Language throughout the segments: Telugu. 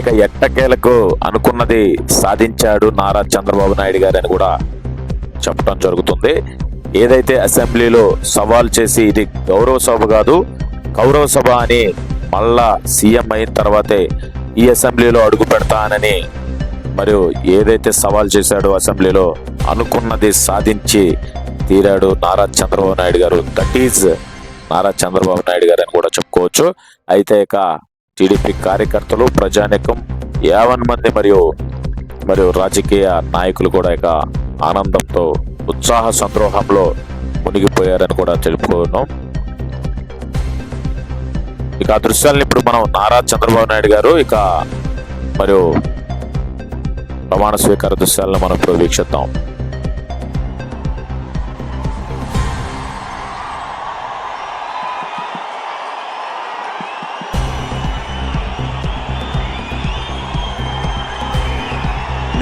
ఇక ఎట్టకేలకు అనుకున్నది సాధించాడు నారా చంద్రబాబు నాయుడు గారు అని కూడా చెప్పడం జరుగుతుంది. ఏదైతే అసెంబ్లీలో సవాల్ చేసి ఇది గౌరవ సభ కాదు కౌరవ సభ అని మళ్ళా సీఎం అయిన తర్వాతే ఈ అసెంబ్లీలో అడుగు పెడతానని మరియు ఏదైతే సవాల్ చేశాడో అసెంబ్లీలో అనుకున్నది సాధించి తీరాడు నారా చంద్రబాబు నాయుడు గారు. దట్ ఈజ్ నారా చంద్రబాబు నాయుడు గారు అని కూడా చెప్పుకోవచ్చు. అయితే ఇక టీడీపీ కార్యకర్తలు ప్రజానికం యావన్ మంది మరియు మరియు రాజకీయ నాయకులు కూడా ఇక ఆనందంతో ఉత్సాహ సంద్రోహంలో మునిగిపోయారని కూడా తెలుపుకున్నాం. ఇక ఆ దృశ్యాలను ఇప్పుడు మనం నారా చంద్రబాబు నాయుడు గారు ఇక మరియు ప్రమాణ స్వీకార దృశ్యాలను మనం ఇప్పుడు వీక్షిద్దాం.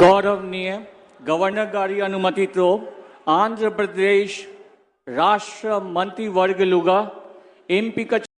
गौरवनीय गवर्नर गारी अनुमति तो आंध्र प्रदेश राष्ट्र मंत्री वर्ग लुगा एमपी का